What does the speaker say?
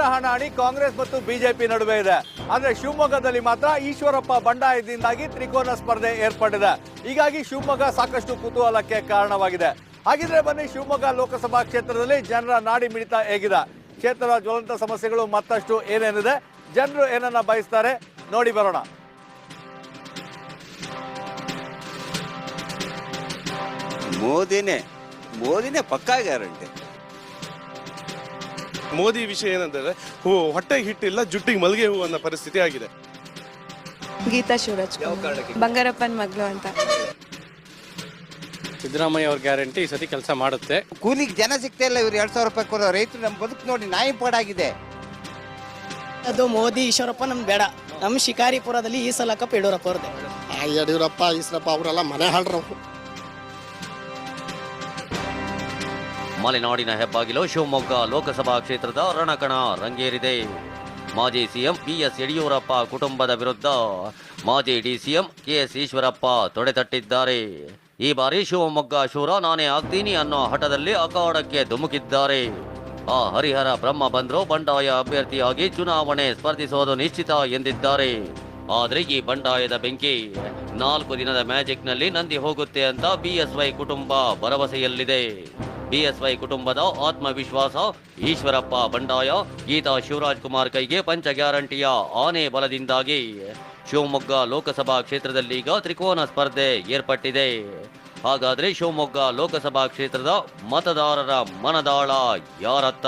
ನೇರ ಹಣಾಹಣಿ ಕಾಂಗ್ರೆಸ್ ಮತ್ತು ಬಿಜೆಪಿ ನಡುವೆ ಇದೆ. ಅಂದ್ರೆ ಶಿವಮೊಗ್ಗದಲ್ಲಿ ಮಾತ್ರ ಈಶ್ವರಪ್ಪ ಬಂಡಾಯದಿಂದಾಗಿ ತ್ರಿಕೋನ ಸ್ಪರ್ಧೆ ಏರ್ಪಟ್ಟಿದೆ. ಹೀಗಾಗಿ ಶಿವಮೊಗ್ಗ ಸಾಕಷ್ಟು ಕುತೂಹಲಕ್ಕೆ ಕಾರಣವಾಗಿದೆ. ಹಾಗಿದ್ರೆ ಬನ್ನಿ ಶಿವಮೊಗ್ಗ ಲೋಕಸಭಾ ಕ್ಷೇತ್ರದಲ್ಲಿ ಜನರ ನಾಡಿ ಮಿಡಿತ ಹೇಗಿದೆ. ಕ್ಷೇತ್ರದ ಜ್ವಲಂತ ಸಮಸ್ಯೆಗಳು ಮತ್ತಷ್ಟು ಏನೇನಿದೆ? ಜನರು ಏನನ್ನ ಬಯಸ್ತಾರೆ? ನೋಡಿ ಬರೋಣ. ಮೋದಿನೇ ಮೋದಿನೇ ಪಕ್ಕಾ ಗ್ಯಾರಂಟಿ. ಮೋದಿ ವಿಷಯ ಏನಂದ್ರೆ ಹೂ ಹೊಟ್ಟೆ ಹಿಟ್ಟಿಲ್ಲ ಜುಟ್ಟಿಗೆ ಮಲ್ಗೆ ಹೂ ಅನ್ನೋ ಪರಿಸ್ಥಿತಿ ಆಗಿದೆ. ಗೀತಾ ಶಿವರಾಜ್. ಬಂಗಾರಪ್ಪನ್ ಮಗಳು ಅಂತ. ಸಿದ್ದರಾಮಯ್ಯ ಅವ್ರ ಗ್ಯಾರಂಟಿ ಈ ಸತಿ ಕೆಲಸ ಮಾಡುತ್ತೆ. ಕೂಲಿಗೆ ಜನ ಸಿಗ್ತಾ ಇಲ್ಲ ಇವ್ರು ಎರಡ್ ಸಾವಿರ ರೂಪಾಯಿ ಕೊಡೋ ರೈತರು ನಮ್ಮ ಬದುಕು ನೋಡಿ ನಾಯಿ ಪಾಡಾಗಿದೆ. ಅದು ಮೋದಿ ಈಶ್ವರಪ್ಪ ನಮ್ಗೆ ಬೇಡ. ನಮ್ಮ ಶಿಕಾರಿಪುರದಲ್ಲಿ ಈ ಸಲ ಕಪ್ ಯಡಿಯೂರಪ್ಪ ಅವ್ರದ್ದು. ಆ ಯಡಿಯೂರಪ್ಪ ಈಶ್ವರಪ್ಪ ಅವರೆಲ್ಲ ಮನೆ ಹಾಳ್ರು ಮಲೆನಾಡಿನ ಹೆಬ್ಬಾಗಿಲು ಶಿವಮೊಗ್ಗ ಲೋಕಸಭಾ ಕ್ಷೇತ್ರದ ರಣಕಣ ರಂಗೇರಿದೆ. ಮಾಜಿ ಸಿಎಂ ಬಿಎಸ್ ಯಡಿಯೂರಪ್ಪ ಕುಟುಂಬದ ವಿರುದ್ಧ ಮಾಜಿ ಡಿಸಿಎಂ ಕೆಎಸ್ ಈಶ್ವರಪ್ಪ ತೊಡೆತಟ್ಟಿದ್ದಾರೆ ಈ ಬಾರಿ ಶಿವಮೊಗ್ಗ ಶೂರ ನಾನೇ ಆಗ್ತೀನಿ ಅನ್ನೋ ಹಠದಲ್ಲಿ ಅಖಾಡಕ್ಕೆ ಧುಮುಕಿದ್ದಾರೆ. ಆ ಹರಿಹರ ಬ್ರಹ್ಮ ಬಂದ್ರು ಬಂಡಾಯ ಅಭ್ಯರ್ಥಿಯಾಗಿ ಚುನಾವಣೆ ಸ್ಪರ್ಧಿಸೋದು ನಿಶ್ಚಿತ ಎಂದಿದ್ದಾರೆ. ಆದ್ರೆ ಈ ಬಂಡಾಯದ ಬೆಂಕಿ ನಾಲ್ಕು ದಿನದ ಮ್ಯಾಜಿಕ್ನಲ್ಲಿ ನಂದಿ ಹೋಗುತ್ತೆ ಅಂತ ಬಿಎಸ್ವೈ ಕುಟುಂಬ ಭರವಸೆಯಲ್ಲಿದೆ. ಬಿಎಸ್ವೈ ಕುಟುಂಬದ ಆತ್ಮವಿಶ್ವಾಸ, ಈಶ್ವರಪ್ಪ ಬಂಡಾಯ, ಗೀತಾ ಶಿವರಾಜ್ ಕುಮಾರ್ ಕೈಗೆ ಪಂಚ ಗ್ಯಾರಂಟಿಯ ಆನೆ ಬಲದಿಂದಾಗಿ. ಶಿವಮೊಗ್ಗ ಲೋಕಸಭಾ ಕ್ಷೇತ್ರದಲ್ಲಿ ಈಗ ತ್ರಿಕೋನ ಸ್ಪರ್ಧೆ ಏರ್ಪಟ್ಟಿದೆ. ಹಾಗಾದ್ರೆ ಶಿವಮೊಗ್ಗ ಲೋಕಸಭಾ ಕ್ಷೇತ್ರದ ಮತದಾರರ ಮನದಾಳ ಯಾರತ್ತ?